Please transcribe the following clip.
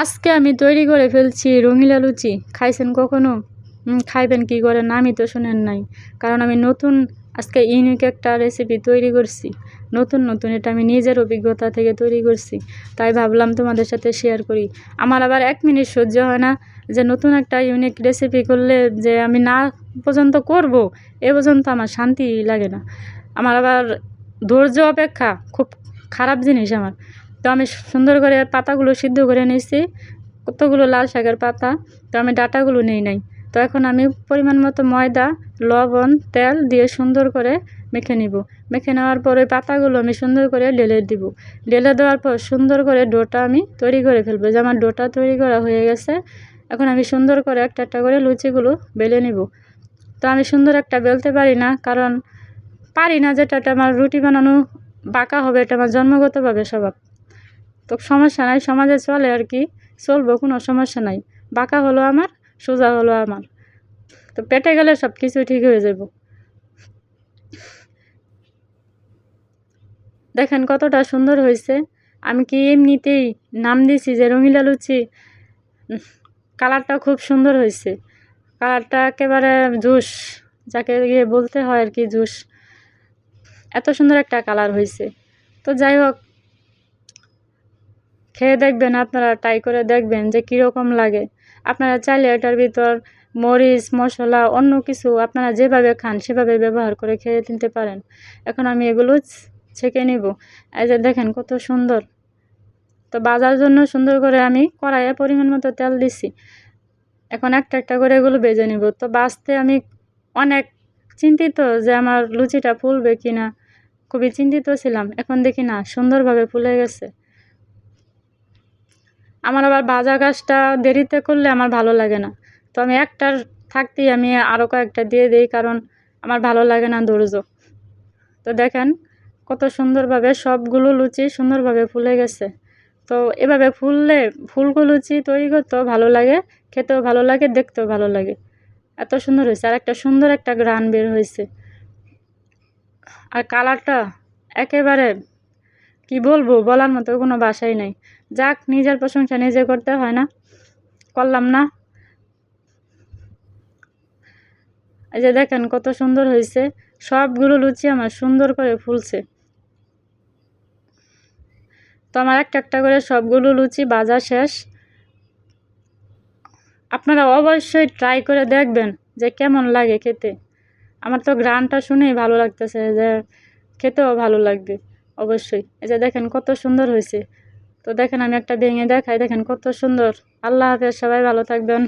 আজকে আমি তৈরি করে ফেলছি রঙিলা লুচি। খাইছেন কখনো? খাইবেন কি করে নামই তো শোনেন নাই। কারণ আমি নতুন, আজকে ইউনিক একটা রেসিপি তৈরি করছি। নতুন নতুন, এটা আমি নিজের অভিজ্ঞতা থেকে তৈরি করছি। তাই ভাবলাম তোমাদের সাথে শেয়ার করি। আমার আবার এক মিনিট সহ্য হয় না যে নতুন একটা ইউনিক রেসিপি করলে যে আমি না পর্যন্ত করব, এ পর্যন্ত আমার শান্তি লাগে না। আমার আবার ধৈর্য অপেক্ষা, খুব খারাপ জিনিস আমার। তো আমি সুন্দর করে পাতাগুলো সিদ্ধ করে নিয়েছি। কতগুলো লাল শাকের পাতা, তো আমি ডাটাগুলো নেই নাই। তো এখন আমি পরিমাণ মতো ময়দা, লবণ, তেল দিয়ে সুন্দর করে মেখে নিব। মেখে নেওয়ার পর ওই পাতাগুলো আমি সুন্দর করে ঢেলে দিব। ঢেলে দেওয়ার পর সুন্দর করে ডোটা আমি তৈরি করে ফেলব। যে আমার ডোটা তৈরি করা হয়ে গেছে, এখন আমি সুন্দর করে একটা একটা করে লুচিগুলো বেলে নিব। তো আমি সুন্দর একটা বেলতে পারি না, কারণ পারি না যেটা আমার রুটি বানানো বাঁকা হবে, এটা আমার জন্মগতভাবে স্বভাব। তো সমস্যা নাই, সমাজে চলে আর কি, চলবো, কোনো সমস্যা নাই। বাঁকা হলো আমার, সোজা হলো আমার। তো পেটে গেলে সব কিছু ঠিক হয়ে যাব। দেখেন কতটা সুন্দর হয়েছে। আমি কি এমনিতেই নাম দিছি যে রঙিলা লুচি? কালারটা খুব সুন্দর হয়েছে। কালারটা একেবারে জুস, যাকে গিয়ে বলতে হয় আর কি জুস। এত সুন্দর একটা কালার হয়েছে। তো যাই হোক খেয়ে দেখবেন, আপনারা ট্রাই করে দেখবেন যে কীরকম লাগে। আপনারা চাইলে এটার ভিতর মরিচ, মশলা, অন্য কিছু আপনারা যেভাবে খান সেভাবে ব্যবহার করে খেয়ে নিতে পারেন। এখন আমি এগুলো ছেঁকে নিব। এই যে দেখেন কত সুন্দর। তো বাজার জন্য সুন্দর করে আমি কড়াইয়ে পরিমাণ মতো তেল দিছি। এখন একটা একটা করে এগুলো বেজে নিব। তো বাঁচতে আমি অনেক চিন্তিত যে আমার লুচিটা ফুলবে কি না খুবই চিন্তিত ছিলাম। এখন দেখি না, সুন্দরভাবে ফুলে গেছে। আমার আবার ভাজা গাছটা দেরিতে করলে আমার ভালো লাগে না। তো আমি একটার থাকতেই আমি আরও কয়েকটা দিয়ে দিই কারণ আমার ভালো লাগে না ধৈর্য তো দেখেন কত সুন্দরভাবে সবগুলো লুচি সুন্দরভাবে ফুলে গেছে। তো এভাবে ফুললে ফুলকো লুচি তৈরি করতেও ভালো লাগে, খেতেও ভালো লাগে, দেখতেও ভালো লাগে। এত সুন্দর হয়েছে। আর একটা সুন্দর একটা গ্রান বের হয়েছে। আর কালারটা একেবারে কি বলব, বলার মতো কোনো বাসাই নাই। যাক, নিজের প্রশংসা নিজে করতে হয় না, করলাম না। এই যে দেখেন কত সুন্দর হয়েছে, সবগুলো লুচি আমার সুন্দর করে ফুলছে। তো আমার একটা একটা করে সবগুলো লুচি ভাজা শেষ। আপনারা অবশ্যই ট্রাই করে দেখবেন যে কেমন লাগে খেতে। আমার তো গ্রানটা শুনেই ভালো লাগতেছে যে খেতেও ভালো লাগবে। অবশ্যই। এই যে দেখেন কত সুন্দর হয়েছে। তো দেখেন আমি একটা ভেঙে দেখাই, দেখেন কত সুন্দর। আল্লাহ হাফেজ, সবাই ভালো থাকবেন।